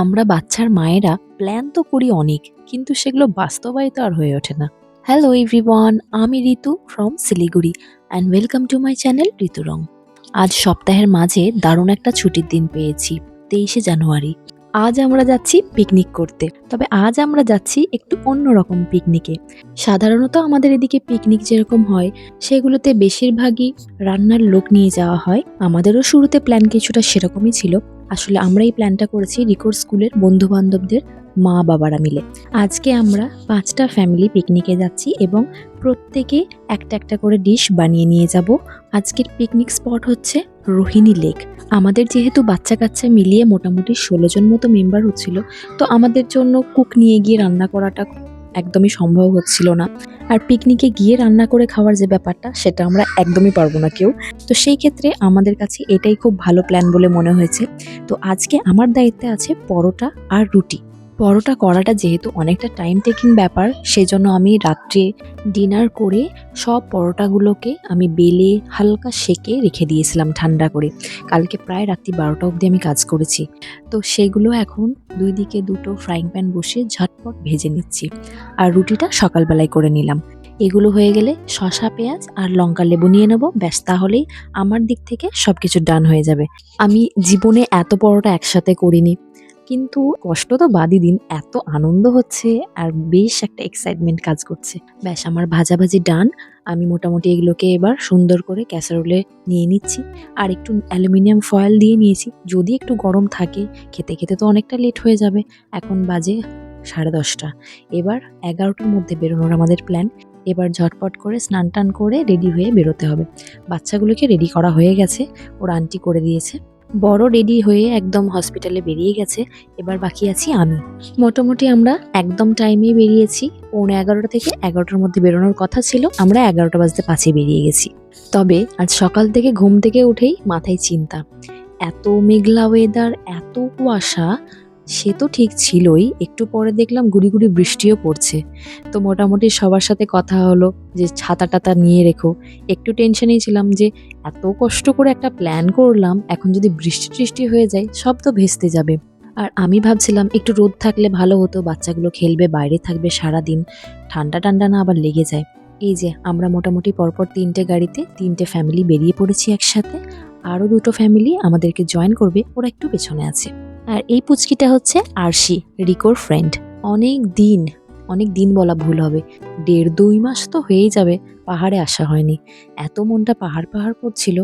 আমরা বাচ্চার মায়েরা প্ল্যান তো করি অনেক, কিন্তু সেগুলো বাস্তবায়িত আর হয়ে ওঠে না। হ্যালো এভরিওয়ান আমি Ritu from Siliguri and welcome to my channel Ritu Rong. আজ সপ্তাহের মাঝে দারুণ একটা ছুটির দিন পেয়েছি, তেইশে জানুয়ারি। আজ আমরা যাচ্ছি পিকনিক করতে, তবে আজ আমরা যাচ্ছি একটু অন্যরকম পিকনিকে সাধারণত আমাদের এদিকে পিকনিক যেরকম হয়, সেগুলোতে বেশিরভাগই রান্নার লোক নিয়ে যাওয়া হয়। আমাদেরও শুরুতে প্ল্যান কিছুটা সেরকমই ছিল আসলে আমরা এই প্ল্যানটা করেছি রিকোর স্কুলের বন্ধু বান্ধবদের মা বাবারা মিলে। আজকে আমরা পাঁচটা ফ্যামিলি পিকনিকে যাচ্ছি এবং প্রত্যেকে একটা একটা করে ডিশ বানিয়ে নিয়ে যাব। আজকের পিকনিক স্পট হচ্ছে রোহিণী লেক। আমাদের যেহেতু বাচ্চা কাচ্চা মিলিয়ে মোটামুটি ষোলো জন মতো মেম্বার হচ্ছিল, তো আমাদের জন্য কুক নিয়ে গিয়ে রান্না করাটা একদমই সম্ভব হচ্ছিল না। আর পিকনিকে গিয়ে রান্না করে খাওয়ার যে ব্যাপারটা, সেটা আমরা একদমই পারব না কেউ। তো সেই ক্ষেত্রে আমাদের কাছে এটাই খুব ভালো প্ল্যান বলে মনে হয়েছে। তো আজকে আমার দায়িত্বে আছে পরোটা আর রুটি। পরোটা করাটা যেহেতু অনেকটা টাইম টেকিং ব্যাপার, সেজন্য আমি রাত্রে ডিনার করে সব পরোটাগুলোকে আমি বেলে হালকা সেকে রেখে দিয়েছিলাম ঠান্ডা করে। কালকে প্রায় রাত্রি বারোটা অবধি আমি কাজ করেছি। তো সেগুলো এখন দুই দিকে দুটো ফ্রাইং প্যান বসিয়ে ঝটপট ভেজে নিচ্ছি। আর রুটিটা সকালবেলায় করে নিলাম। এগুলো হয়ে গেলে শসা, পেঁয়াজ আর লঙ্কা লেবু নিয়ে নেব। ব্যাস, তাহলেই আমার দিক থেকে সব কিছু ডান হয়ে যাবে। আমি জীবনে এত পরোটা একসাথে করিনি। কিন্তু কষ্ট তো বাদই দিন, এত আনন্দ হচ্ছে আর বেশ একটা এক্সাইটমেন্ট কাজ করছে। ব্যাস, আমার ভাজাভাজি ডান আমি মোটামুটি এগুলোকে এবার সুন্দর করে ক্যাসারোলে নিয়ে নিচ্ছি। আর একটু অ্যালুমিনিয়াম ফয়েল দিয়ে নিয়েছি, যদি একটু গরম থাকে, খেতে খেতে তো অনেকটা লেট হয়ে যাবে, এখন বাজে সাড়ে দশটা। এবার এগারোটার মধ্যে বেরোনোর আমাদের প্ল্যান এবার ঝটপট করে স্নান টান করে রেডি হয়ে বেরোতে হবে। বাচ্চাগুলোকে রেডি করা হয়ে গেছে, ওর আন্টি করে দিয়েছে। বড় রেডি হয়ে একদম হসপিটালে বেরিয়ে গেছে। এবার বাকি আছি আমি। মোটামুটি আমরা একদম টাইমে বেরিয়েছি। পৌনে এগারোটা থেকে এগারোটার মধ্যে বেরোনোর কথা ছিল। আমরা এগারোটা বাজতে পাঁচে বেরিয়ে গেছি। তবে আজ সকাল থেকে ঘুম থেকে উঠেই মাথায় চিন্তা। এত মেঘলা ওয়েদার এত কুয়াশা সে তো ঠিক ছিলই। একটু পরে দেখলাম গুড়ি গুড়ি বৃষ্টিও পড়ছে। তো মোটামুটি সবার সাথে কথা হলো যে, ছাতা টাতা নিয়ে রেখো। একটু টেনশনেই ছিলাম যে, এত কষ্ট করে একটা প্ল্যান করলাম, এখন যদি বৃষ্টি টৃষ্টি হয়ে যায়, সব তো ভেস্তে যাবে। আর আমি ভাবছিলাম, একটু রোদ থাকলে ভালো হতো, বাচ্চাগুলো খেলবে, বাইরে থাকবে সারা দিন ঠান্ডা ঠান্ডা না আবার লেগে যায়। এই যে, আমরা মোটামুটি পরপর তিনটে গাড়িতে, তিনটে ফ্যামিলি বেরিয়ে পড়েছি একসাথে। আরও দুটো ফ্যামিলি আমাদেরকে জয়েন করবে, ওরা একটু পেছনে আছে। আর এই পুচকিটা হচ্ছে আরশি, রিকোর ফ্রেন্ড অনেক দিন অনেক দিন বলা ভুল হবে। দেড় দুই মাস তো হয়েই যাবে, পাহাড়ে আসা হয়নি। এত মনটা পাহাড় পাহাড় করছিল,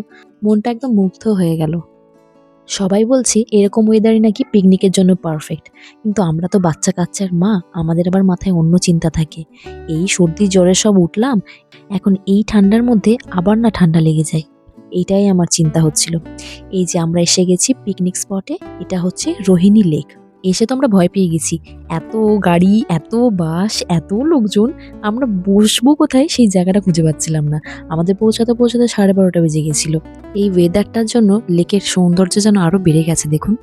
মনটা একদম মুগ্ধ হয়ে গেল। সবাই বলছি, এরকম ওয়েদারই নাকি পিকনিকের জন্য পারফেক্ট কিন্তু আমরা তো বাচ্চা কাচ্চার মা, আমাদের আবার মাথায় অন্য চিন্তা থাকে। এই সর্দি জ্বরে সব উঠলাম, এখন এই ঠান্ডার মধ্যে আবার না ঠান্ডা লেগে যায়। এইটাই আমার চিন্তা হচ্ছিল। এই যে আমরা এসে গেছি পিকনিক স্পটে এটা হচ্ছে রোহিণী লেক এসে তো আমরা ভয় পেয়ে গেছি। এত গাড়ি, এত বাস, এত লোকজন, আমরা বসবো কোথায় সেই জায়গাটা খুঁজে পাচ্ছিলাম না। আমাদের পৌঁছাতে পৌঁছাতে সাড়ে বারোটা বেজে গেছিল। এই ওয়েদারটার জন্য লেকের সৌন্দর্য যেন আরও বেড়ে গেছে, দেখুন।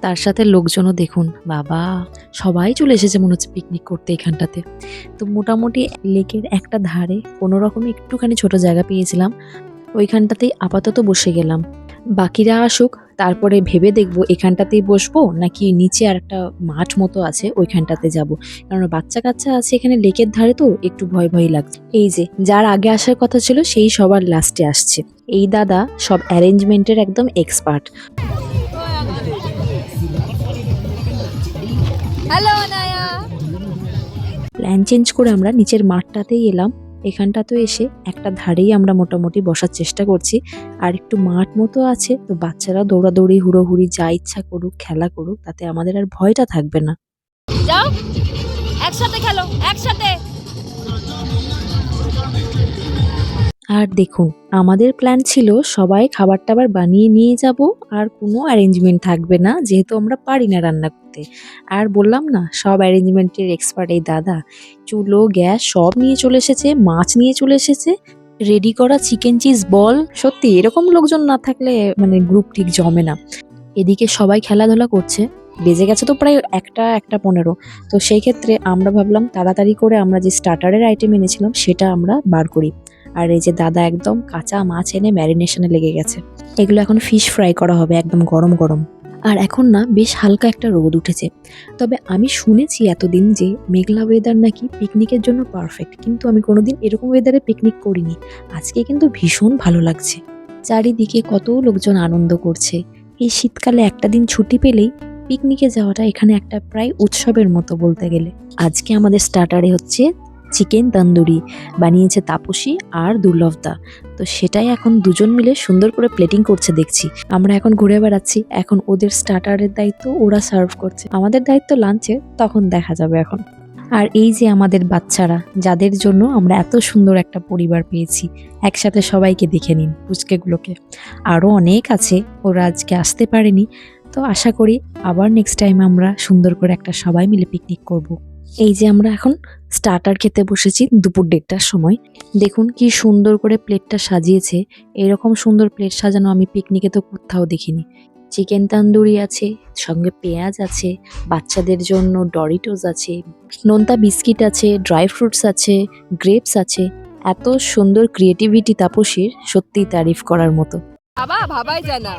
তার সাথে লোকজনও দেখুন। বাবা, সবাই চলে এসেছে মনে হচ্ছে পিকনিক করতে এখানটাতে। তো মোটামুটি লেকের একটা ধারে কোনো রকমে একটুখানি ছোট জায়গা পেয়েছিলাম। ওইখানটাতেই আপাতত বসে গেলাম। বাকিরা আসুক তারপরে ভেবে দেখব এখানটাতেই বসবো নাকি নিচে আর একটা মাঠ মতো আছে ওইখানটাতে যাব। কারণ বাচ্চা কাচ্চা আছে এখানে লেকের ধারে তো একটু ভয় ভয় লাগছে। এই যে যার আগে আসার কথা ছিল সেই সবার লাস্টে আসছে। এই দাদা সব অ্যারেঞ্জমেন্টের একদম এক্সপার্ট। হ্যালো প্ল্যান চেঞ্জ করে আমরা নিচের মাঠটাতেই এলাম। এখানটাতে এসে একটা ধারেই আমরা মোটামুটি বসার চেষ্টা করছি। আর একটু মাঠ মতো আছে, তো বাচ্চারা দৌড়াদৌড়ি, হুড়োহুড়ি যা ইচ্ছা করুক, খেলা করুক, তাতে আমাদের আর ভয়টা থাকবে না। যাও, একসাথে খেলো, একসাথে। আর দেখুন, আমাদের প্ল্যান ছিল সবাই খাবার টাবার বানিয়ে নিয়ে যাব, আর কোনো অ্যারেঞ্জমেন্ট থাকবে না, যেহেতু আমরা পারি না রান্না করতে। আর বললাম না, সব অ্যারেঞ্জমেন্টের এক্সপার্ট এই দাদা। চুলো, গ্যাস সব নিয়ে চলে এসেছে, মাছ নিয়ে চলে এসেছে। রেডি করা চিকেন চিজ বল সত্যি, এরকম লোকজন না থাকলে মানে গ্রুপ ঠিক জমে না। এদিকে সবাই খেলাধুলা করছে। বেজে গেছে তো প্রায় একটা একটা পনেরো। তো সেই ক্ষেত্রে আমরা ভাবলাম তাড়াতাড়ি করে আমরা যে স্টার্টারের আইটেম এনেছিলাম, সেটা আমরা বার করি। আর এই যে দাদা একদম কাঁচা মাছ এনে ম্যারিনেশনে লেগে গেছে। এগুলো এখন ফিশ ফ্রাই করা হবে, একদম গরম গরম। আর এখন না বেশ হালকা একটা রোদ উঠেছে। তবে আমি শুনেছি এতদিন যে মেঘলা ওয়েদার নাকি পিকনিকের জন্য পারফেক্ট কিন্তু আমি কোনোদিন এরকম ওয়েদারে পিকনিক করিনি। আজকে কিন্তু ভীষণ ভালো লাগছে। চারিদিকে কত লোকজন আনন্দ করছে। এই শীতকালে একটা দিন ছুটি পেলেই পিকনিকে যাওয়াটা এখানে একটা প্রায় উৎসবের মতো বলতে গেলে। আজকে আমাদের স্টার্টারে হচ্ছে চিকেন তন্দুরি। বানিয়েছে তাপসী আর দুর্লভদা। তো সেটাই এখন দুজন মিলে সুন্দর করে প্লেটিং করছে দেখছি। আমরা এখন ঘুরে বেড়াচ্ছি। এখন ওদের স্টার্টারের দায়িত্ব ওরা সার্ভ করছে। আমাদের দায়িত্ব লাঞ্চের তখন দেখা যাবে এখন। আর এই যে আমাদের বাচ্চারা, যাদের জন্য আমরা এত সুন্দর একটা পরিবার পেয়েছি, একসাথে সবাইকে দেখে নিন পুচকেগুলোকে। আরও অনেক আছে, ওরা আজকে আসতে পারেনি। তো আশা করি আবার নেক্সট টাইম আমরা সুন্দর করে একটা সবাই মিলে পিকনিক করব। এই যে আমরা এখন স্টার্টার খেতে বসেছি দুপুর দেড়টার সময়। দেখুন কি সুন্দর করে প্লেটটা সাজিয়েছে। এরকম সুন্দর প্লেট সাজানো আমি পিকনিকে তো কোথাও দেখিনি। চিকেন তান্দুরি আছে, সঙ্গে পেঁয়াজ আছে, বাচ্চাদের জন্য ডরিটোস আছে, নোনতা বিস্কিট আছে ড্রাই ফ্রুটস আছে গ্রেপস আছে। এত সুন্দর ক্রিয়েটিভিটি তাপসীর, সত্যিই তারিফ করার মতো। বাবা, ভাবাই যায় না।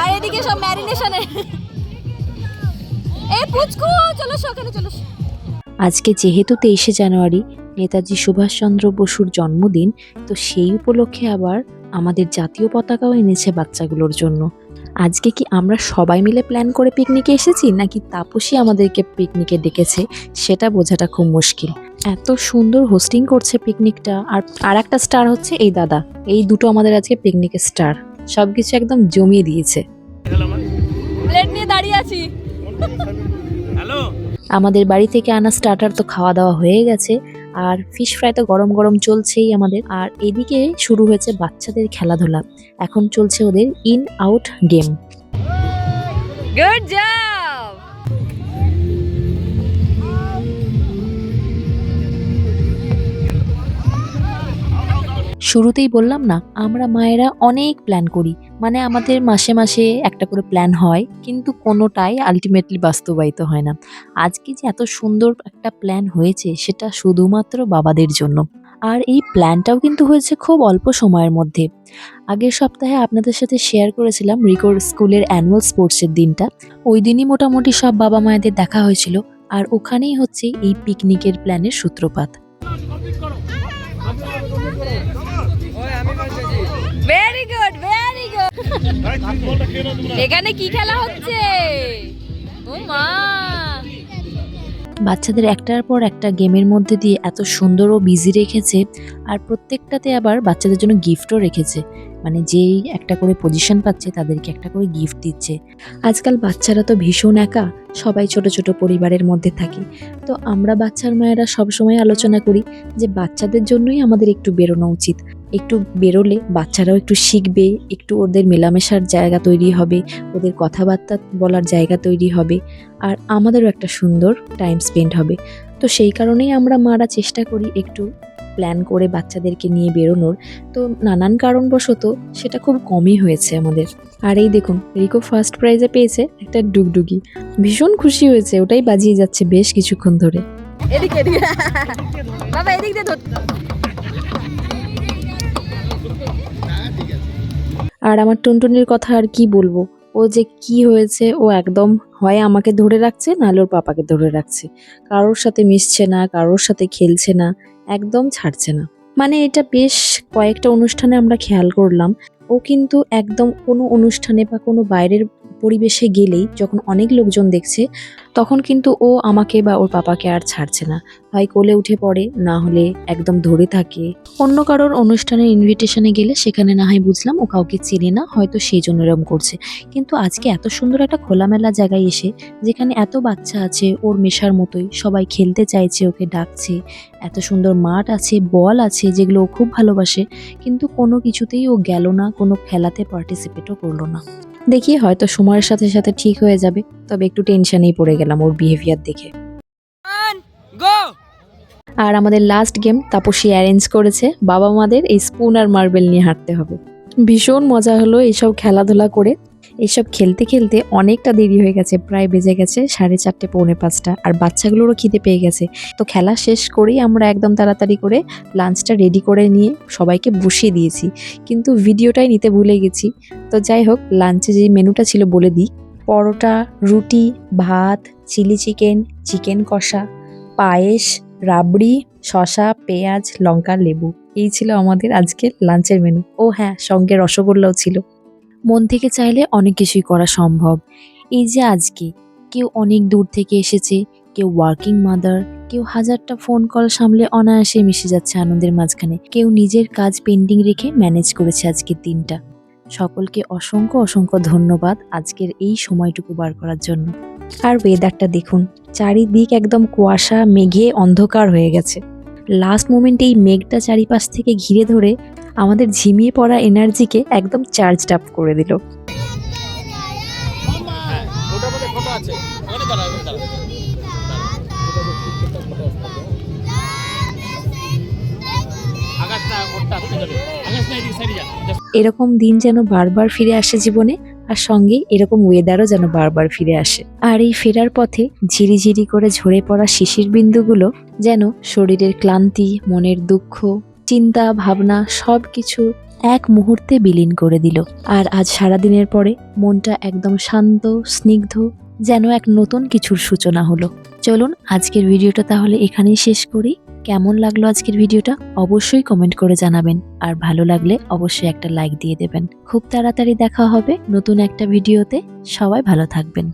আর এদিকে সব ম্যারিনেশনে এই পুচকু চলো সকালে চলো আজকে যেহেতু তেইশে জানুয়ারি নেতাজি সুভাষচন্দ্র বসুর জন্মদিন তো সেই উপলক্ষে আবার আমাদের জাতীয় পতাকাও এনেছে বাচ্চাগুলোর জন্য। আজকে কি আমরা সবাই মিলে প্ল্যান করে পিকনিকে এসেছি নাকি তাপসী আমাদেরকে পিকনিকে ডেকেছে? সেটা বোঝাটা খুব মুশকিল। এত সুন্দর হোস্টিং করছে পিকনিকটা আর আর একটা স্টার হচ্ছে এই দাদা। এই দুটো আমাদের আজকে পিকনিকের স্টার সবকিছু একদম জমিয়ে দিয়েছে। প্লেট নিয়ে দাঁড়িয়ে আছি। হ্যালো। আমাদের বাড়ি থেকে আনা স্টার্টার তো খাওয়া দাওয়া হয়ে গেছে আর ফিশ ফ্রাই তো গরম গরম চলছেই আমাদের। আর এদিকে শুরু হয়েছে বাচ্চাদের খেলাধুলা এখন চলছে ওদের in out game good job শুরুতেই বললাম না, আমরা মায়েরা অনেক প্ল্যান করি। মানে আমাদের মাসে মাসে একটা করে প্ল্যান হয়, কিন্তু কোনোটাই আলটিমেটলি বাস্তবায়িত হয় না। আজকে যে এত সুন্দর একটা প্ল্যান হয়েছে, সেটা শুধুমাত্র বাবাদের জন্য। আর এই প্ল্যানটাও কিন্তু হয়েছে খুব অল্প সময়ের মধ্যে। আগের সপ্তাহে আপনাদের সাথে শেয়ার করেছিলাম রিকোর স্কুলের অ্যানুয়াল স্পোর্টসের দিনটা। ওই দিনই মোটামুটি সব বাবা মায়েদের দেখা হয়েছিল। আর ওখানেই হচ্ছে এই পিকনিকের প্ল্যানের সূত্রপাত। এখানে কি খেলা হচ্ছে? ও মা। বাচ্চাদের একটার পর একটা গেমের মধ্যে দিয়ে এত সুন্দর ও বিজি রেখেছে, আর প্রত্যেকটাতে আবার বাচ্চাদের জন্য গিফটও রেখেছে। মানে যেই একটা করে পজিশন পাচ্ছে, তাদেরকে একটা করে গিফট দিচ্ছে। আজকাল বাচ্চারা তো ভীষণ একা, সবাই ছোট ছোট পরিবারের মধ্যে থাকে। তো আমরা বাচ্চার মায়েরা সবসময় আলোচনা করি যে বাচ্চাদের জন্যই আমাদের একটু বেরোনো উচিত। একটু বেরোলে বাচ্চারাও একটু শিখবে, একটু ওদের মেলামেশার জায়গা তৈরি হবে, ওদের কথাবার্তা বলার জায়গা তৈরি হবে আর আমাদেরও একটা সুন্দর টাইম স্পেন্ড হবে। তো সেই কারণেই আমরা মারা চেষ্টা করি একটু প্ল্যান করে বাচ্চাদেরকে নিয়ে বেরোনোর। তো নানান কারণবশত সেটা খুব কমই হয়েছে আমাদের। আর এই দেখুন, রিকো ফার্স্ট প্রাইজে পেয়েছে একটা ডুগডুগি। ভীষণ খুশি হয়েছে, ওটাই বাজিয়ে যাচ্ছে বেশ কিছুক্ষণ ধরে। এদিকে এদিকে। বাবা, এদিক দিয়ে আর আমার টুনটুনির কথা আর কি বলব? ও যে কি হয়েছে, ও একদম হয় আমাকে ধরে রাখছে, নাহলে ওর পাপাকে ধরে রাখছে। কারোর সাথে মিশছে না, কারোর সাথে খেলছে না, একদম ছাড়ছে না। মানে এটা বেশ কয়েকটা অনুষ্ঠানে আমরা খেয়াল করলাম। ও কিন্তু একদম কোনো অনুষ্ঠানে বা কোনো বাইরের পরিবেশে গেলেই যখন অনেক লোকজন দেখছে, তখন কিন্তু ও আমাকে বা ওর পাপাকে আর ছাড়ছে না। হয় কোলে উঠে পড়ে, না হলে একদম ধরে থাকে। অন্য কারোর অনুষ্ঠানের ইনভিটেশনে গেলে সেখানে না হয় বুঝলাম ও কাউকে চেনে না, হয়তো সেই জন্য এরকম করছে। কিন্তু আজকে এত সুন্দর একটা খোলামেলা জায়গায় এসে, যেখানে এত বাচ্চা আছে, ওর মেশার মতোই, সবাই খেলতে চাইছে, ওকে ডাকছে। এত সুন্দর মাঠ আছে, বল আছে, যেগুলো ও খুব ভালোবাসে, কিন্তু কোনো কিছুতেই ও গেল না, কোনো খেলাতে পার্টিসিপেটও করল না। দেখি হয়তো সময়ের সাথে সাথে ঠিক হয়ে যাবে, তবে একটু টেনশনেই পড়ে গেলাম ওর বিহেভিয়ার দেখে। আর আমাদের লাস্ট গেম তাপসী অ্যারেঞ্জ করেছে। বাবা মাদের এই স্পুন আর মার্বেল নিয়ে হাঁটতে হবে। ভীষণ মজা হলো এইসব খেলাধুলা করে। এসব খেলতে খেলতে অনেকটা দেরি হয়ে গেছে, প্রায় বেজে গেছে সাড়ে চারটে, পৌনে পাঁচটা। আর বাচ্চাগুলোরও খিদে পেয়ে গেছে। তো খেলা শেষ করেই আমরা একদম তাড়াতাড়ি করে লাঞ্চটা রেডি করে নিয়ে সবাইকে বসিয়ে দিয়েছি। কিন্তু ভিডিওটাই নিতে ভুলে গেছি। তো যাই হোক লাঞ্চে যে মেনুটা ছিল বলে দিই। পরোটা, রুটি, ভাত চিলি চিকেন চিকেন কষা, পায়েস রাবড়ি, শসা, পেঁয়াজ, লঙ্কা, লেবু। এই ছিল আমাদের আজকের লাঞ্চের মেনু। ও হ্যাঁ সঙ্গে রসগোল্লাও ছিল। মন থেকে চাইলে অনেক কিছুই করা সম্ভব। এই যে আজকে, কেউ অনেক দূর থেকে এসেছে, কেউ ওয়ার্কিং মাদার কেউ হাজারটা ফোন কল সামলে অনায়াসে মিশে যাচ্ছে আনন্দের মাঝখানে। কেউ নিজের কাজ পেন্ডিং রেখে ম্যানেজ করেছে আজকের দিনটা। সকলকে অসংখ্য অসংখ্য ধন্যবাদ আজকের এই সময়টুকু বার করার জন্য। আর ওয়েদারটা দেখুন। চারিদিক একদম কুয়াশা মেঘে অন্ধকার হয়ে গেছে। লাস্ট মোমেন্টে এই মেঘটা চারিপাশ থেকে ঘিরে ধরে আমাদের ঝিমিয়ে পড়া এনার্জিকে একদম চার্জড আপ করে দিল। এরকম দিন যেন বারবার ফিরে আসে জীবনে আর সঙ্গে এরকম ওয়েদারও যেন বারবার ফিরে আসে। আর এই ফেরার পথে ঝিরিঝিরি করে ঝরে পড়া শিশির বিন্দুগুলো যেন শরীরের ক্লান্তি, মনের দুঃখ, চিন্তা, ভাবনা সব কিছু এক মুহূর্তে বিলীন করে দিল। আর আজ সারাদিনের পরে মনটা একদম শান্ত, স্নিগ্ধ, যেন এক নতুন কিছুর সূচনা হলো। চলুন আজকের ভিডিওটা তাহলে এখানেই শেষ করি। কেমন লাগল আজকের ভিডিওটা অবশ্যই কমেন্ট করে জানাবেন। আর ভালো লাগলে অবশ্যই একটা লাইক দিয়ে দেবেন। খুব তাড়াতাড়ি দেখা হবে নতুন একটা ভিডিওতে। সবাই ভালো থাকবেন।